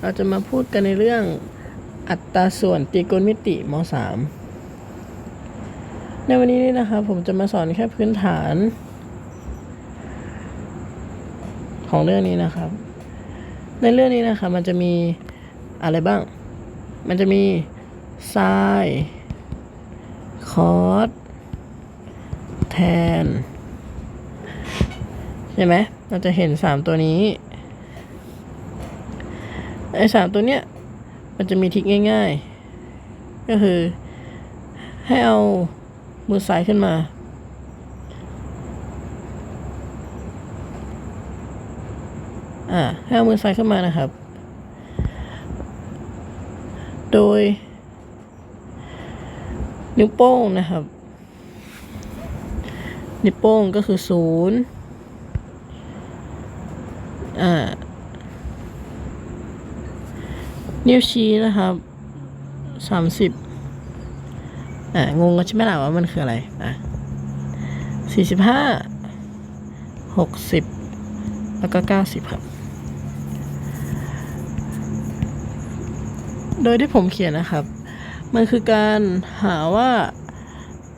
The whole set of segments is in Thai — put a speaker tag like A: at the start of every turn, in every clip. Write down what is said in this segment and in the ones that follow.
A: เราจะมาพูดกันในเรื่องอัตราส่วนตรีโกณมิติม .3 ในวันนี้นี่นะครับผมจะมาสอนแค่พื้นฐาน ของเรื่องนี้นะครับ ในเรื่องนี้นะครับมันจะมีอะไรบ้าง มันจะมีไซน์คอสแทน ใช่ไหมเราจะเห็นสามตัวนี้ ไอ้สามตัวเนี้ยมันจะมีทิกง่ายๆ ก็คือ ให้เอามือซ้ายขึ้นมา อ่า ให้เอามือซ้ายขึ้นมานะครับ โดย นิ้วโป้งนะครับ นิ้วโป้งก็คือศูนย์อ่า นิ้วชี้นะครับสามสิบอ่างงกันใช่ไหมล่ะว่ามันคืออะไรอะสี่สิบห้าหกสิบแล้วก็เก้าสิบครับ โดยที่ผมเขียนนะครับ มันคือการหาว่า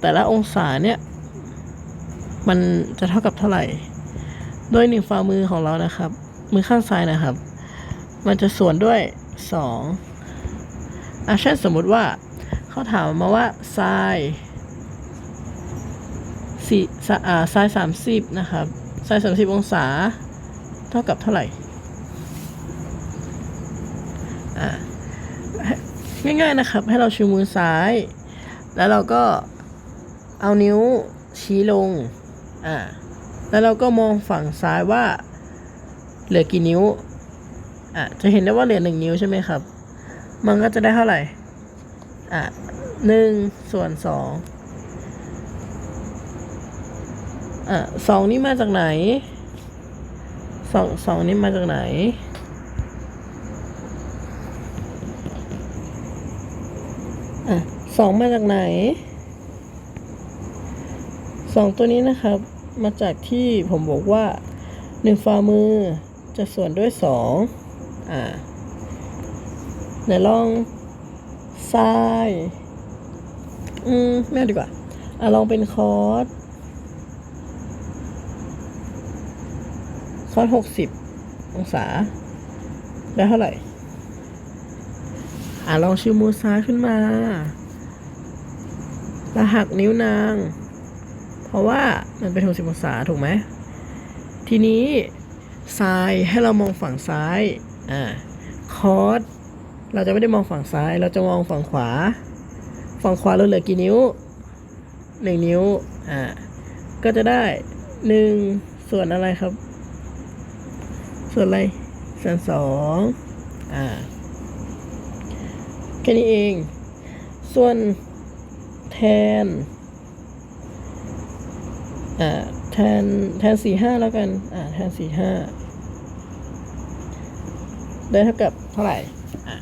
A: แต่ละองศาเนี่ย มันจะเท่ากับเท่าไหร่ โดยหนึ่งฝ่ามือของเรานะครับ มือข้างซ้ายนะครับ มันจะส่วนด้วย สองอาเช่นสมมติว่าเขาถามมาว่าไซน์สี่อ่าไซน์สามสิบนะครับไซน์สามสิบองศา เท่ากับเท่าไหร่อ่าง่ายๆนะครับ ให้เราชูมือซ้าย แล้วเราก็เอานิ้วชี้ลง อ่า แล้วเราก็มองฝั่งซ้ายว่า เหลือกี่นิ้ว อะจะเห็นได้ว่าเหลือหนึ่งนิ้วใช่ไหมครับ มันก็จะได้เท่าไหร่ อะหนึ่งส่วนสองอะสองนี่มาจากไหนสองสองนี่มาจากไหนอะสองมาจากไหนสองตัวนี้นะครับ มาจากที่ผมบอกว่าหนึ่งฝ่ามือจะส่วนด้วยสอง อ่าไหนลองซ้าย อืม ไม่เอาดีกว่า อะ ลองเป็นคอร์สคอร์สหกสิบองศา ได้เท่าไหร่ อะ ลองชิวมือซ้ายขึ้นมาแล้วหักนิ้วนาง เพราะว่ามันเป็นหกสิบองศาถูกไหม ทีนี้ซ้ายให้เรามองฝั่งซ้าย อ่าคอร์สเราจะไม่ได้มองฝั่งซ้าย เราจะมองฝั่งขวา ฝั่งขวาเราเหลือกี่นิ้วหนึ่งนิ้ว อ่า ก็จะได้หนึ่งส่วนอะไรครับ ส่วนอะไร ส่วนสองอ่า แค่นี้เอง ส่วนแทน อ่า แทน แทนสี่ห้าแล้วกัน อ่า แทนสี่ห้า ได้เท่ากับเท่าไหร่อะ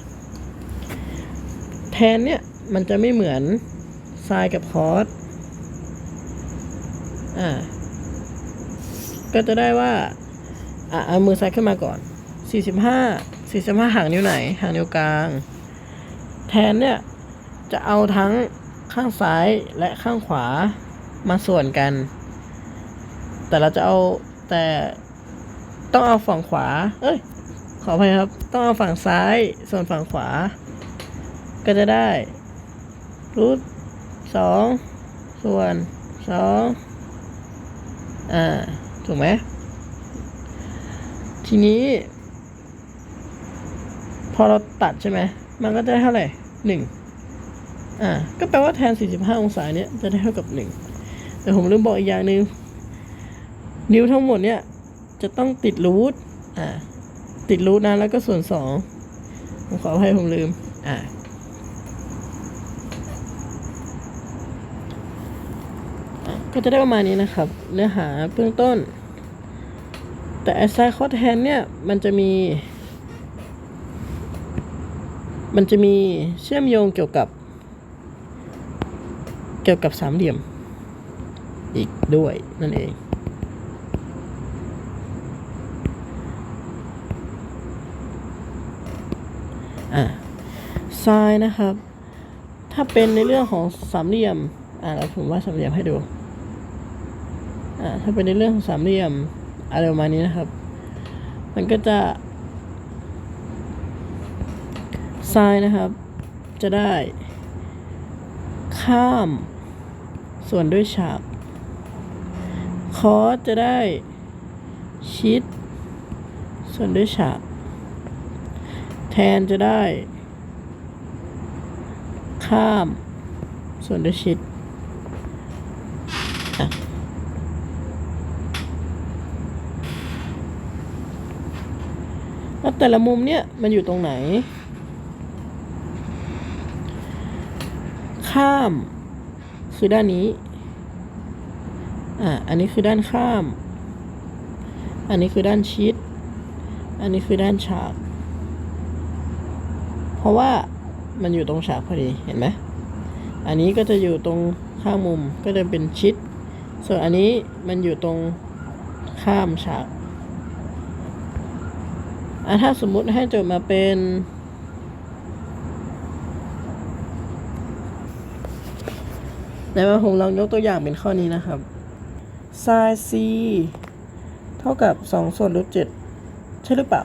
A: แทนเนี่ยมันจะไม่เหมือนไซน์กับคอสอ่า ก็จะได้ว่า อะเอามือซ้ายขึ้นมาก่อนสี่สิบห้าสี่สิบห้าห่างนิ้วไหนห่างนิ้วกลาง แทนเนี่ยจะเอาทั้งข้างซ้ายและข้างขวามาส่วนกัน แต่เราจะเอาแต่ต้องเอาฝั่งขวา เอ้ยข ออภัยครับ ต้องเอาฝั่งซ้ายส่วนฝั่งขวา ก็จะได้รูทสองส่วนสองอ่า ถูกไหมทีนี้ พอเราตัดใช่ไหม มันก็จะได้เท่าไหร่หนึ่งอ่า ก็แปลว่าแทน 45 องศาเนี้ยจะได้เท่ากับหนึ่งแต่ผมลืมบอกอีกอย่างหนึ่งนิ้วทั้งหมดเนี่ยจะต้องติดรูทอ่า ติดรูทนะ แล้วก็ส่วนสองผมขออภัยผมลืม อ่าก็จะได้ประมาณนี้นะครับ เนื้อหาเบื้องต้น แต่ไอไซคอแทนเนี่ย มันจะมี มันจะมีเชื่อมโยงเกี่ยวกับ เกี่ยวกับสามเหลี่ยม อีกด้วยนั่นเอง ไซน์นะครับ ถ้าเป็นในเรื่องของสามเหลี่ยม อะเราผมว่าสามเหลี่ยมให้ดู อ่า ถ้าเป็นในเรื่องของสามเหลี่ยมอะไรประมาณนี้นะครับ มันก็จะไซน์นะครับ จะได้ ข้าม ส่วนด้วยฉากคอจะได้ชิด ส่วนด้วยฉากแทนจะได้ ข้าม ส่วนด้วยชิดอะแล้วแต่ละมุมเนี่ยมันอยู่ตรงไหน ข้าม คือด้านนี้ อะ อันนี้คือด้านข้าม อันนี้คือด้านชิด อันนี้คือด้านฉาก เพราะว่า มันอยู่ตรงฉากพอดีเห็นไหมอันนี้ก็จะอยู่ตรงข้างมุมก็จะเป็นชิด ส่วนอันนี้มันอยู่ตรงข้ามฉากอะถ้าสมมุติให้โจทย์มาเป็นในมาผมลองยกตัวอย่างเป็นข้อนี้นะครับ sin c เท่ากับ 2 ส่วนรูท7ใช่หรือเปล่า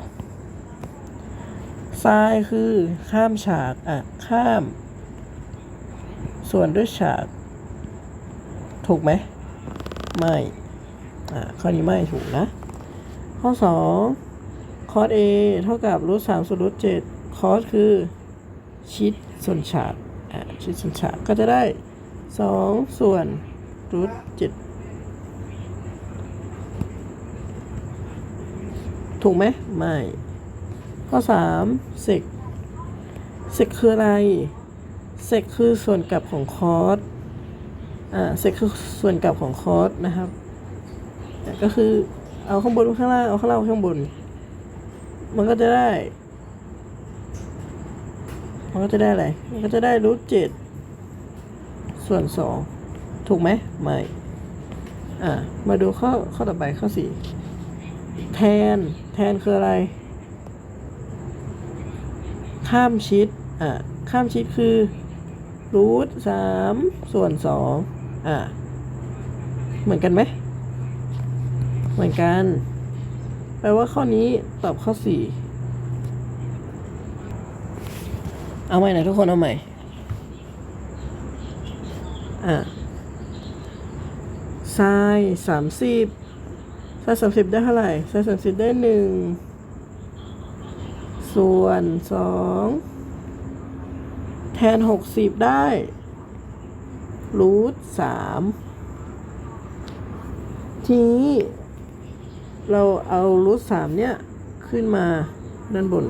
A: sin คือข้ามฉากอะข้าม ส่วนด้วยฉาก ถูกไหม ไม่อะข้อนี้ไม่ถูกนะ ข้อ2 cos a เท่ากับรูท3ส่วนรูท7 cos คือชิดส่วนฉากอะชิดส่วนฉากก็จะได้2ส่วนรูท7ถูกไหมไม่ ข้อ3เซกเซกคืออะไรเซกคือส่วนกลับของคอสอ่าเซกคือส่วนกลับของคอสนะครับอ่ก็คือเอาข้างบนข้างล่างเอาข้างล่างข้างบน มันก็จะได้ มันก็จะได้อะไร มันก็จะได้รูทเจ็ดส่วนสองถูกไหมไม่อ่ามาดูข้อข้อต่อไปข้อสี่แทน แทนคืออะไร ข้ามชิดอ่าข้ามชิดคือรูทสามส่วนสองอ่าเหมือนกันไหม เหมือนกัน แปลว่าข้อนี้ตอบข้อสี่เอาใหม่หน่อยทุกคนเอาใหม่ อ่าไซสามสิบไซสามสิบได้เท่าไหร่ไซสามสิบได้หนึ่ง ส่วนสองแทนหกสิบได้รูทสามทีนี้เราเอารูทสามเนี่ย ขึ้นมาด้านบน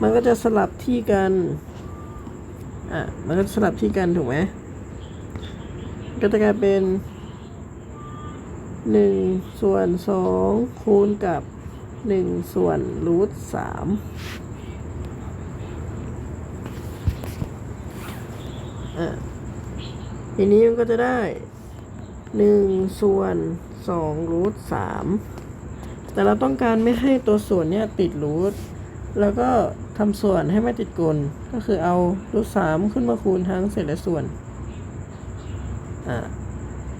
A: มันก็จะสลับที่กัน อะ มันก็สลับที่กันถูกไหมก็จะกลายเป็นหนึ่งส่วนสองคูณกับ หนึ่งส่วนรูทสามอะทีนี้มันก็จะได้หนึ่งส่วนสองรูทสามแต่เราต้องการไม่ให้ตัวส่วนเนี้ยติดรูทแล้วก็ทำส่วนให้ไม่ติดกลก็คือเอารูทสามขึ้นมาคูณทั้งเศษและส่วนอะ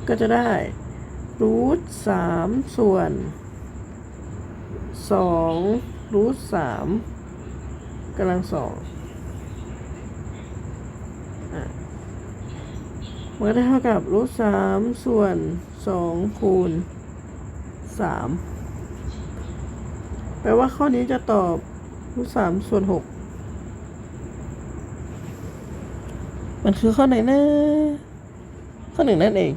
A: ก็จะได้รูทสามส่วน สองรูทสามกำลังสองมันก็ได้เท่ากับรูทสามส่วนสองคูณสามแปลว่าข้อนี้จะตอบรูทสามส่วนหกมันคือข้อไหนนะข้อหนึ่งนั่นเอง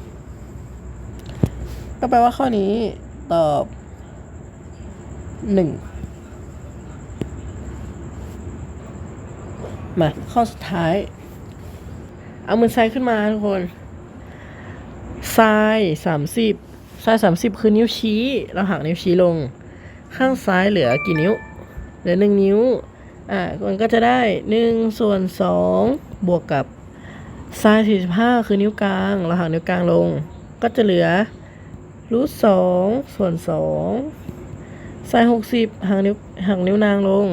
A: ก็แปลว่าข้อนี้ตอบ หนึ่งมา ข้อสุดท้าย เอามือซ้ายขึ้นมาทุกคนซ้ายสามสิบซ้ายสามสิบคือนิ้วชี้ เราหักนิ้วชี้ลง ข้างซ้ายเหลือกี่นิ้ว เหลือหนึ่งนิ้ว อ่ามันก็จะได้หนึ่งส่วนสองบวกกับซ้ายสี่สิบห้าคือนิ้วกลาง เราหักนิ้วกลางลง ก็จะเหลือรูทสองส่วนสอง ซ้ายหกสิบหักนิ้วหักนิ้วนางลง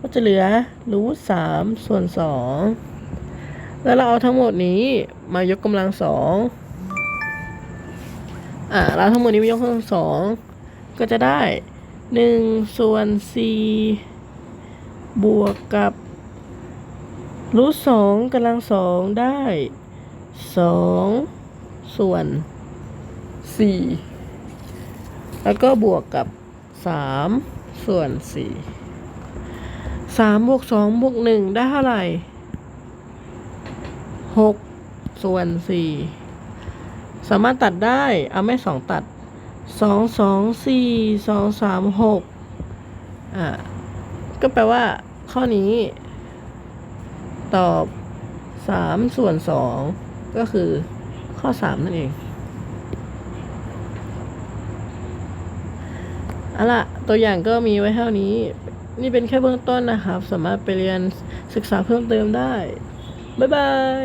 A: ก็จะเหลือรูทสามส่วนสองแล้วเราเอาทั้งหมดนี้มายกกำลังสองอ่าเราทั้งหมดนี้มายกกำลังสองก็จะได้หนึ่งส่วนสี่บวกกับรูทสองกำลังสองได้สองส่วนสี่แล้วก็บวกกับ สามส่วนสี่สามบวกสองบวกหนึ่งได้เท่าไหร่หกส่วนสี่สามารถตัดได้ เอาไม่สองตัดสองสองสี่สองสามหกอ่าก็แปลว่า ข้อนี้ ตอบสามส่วนสองก็คือข้อสามนั่นเอง เอาล่ะ ตัวอย่างก็มีไว้เท่านี้ นี่เป็นแค่เบื้องต้นนะครับ สามารถไปเรียนศึกษาเพิ่มเติมได้ บ๊ายบาย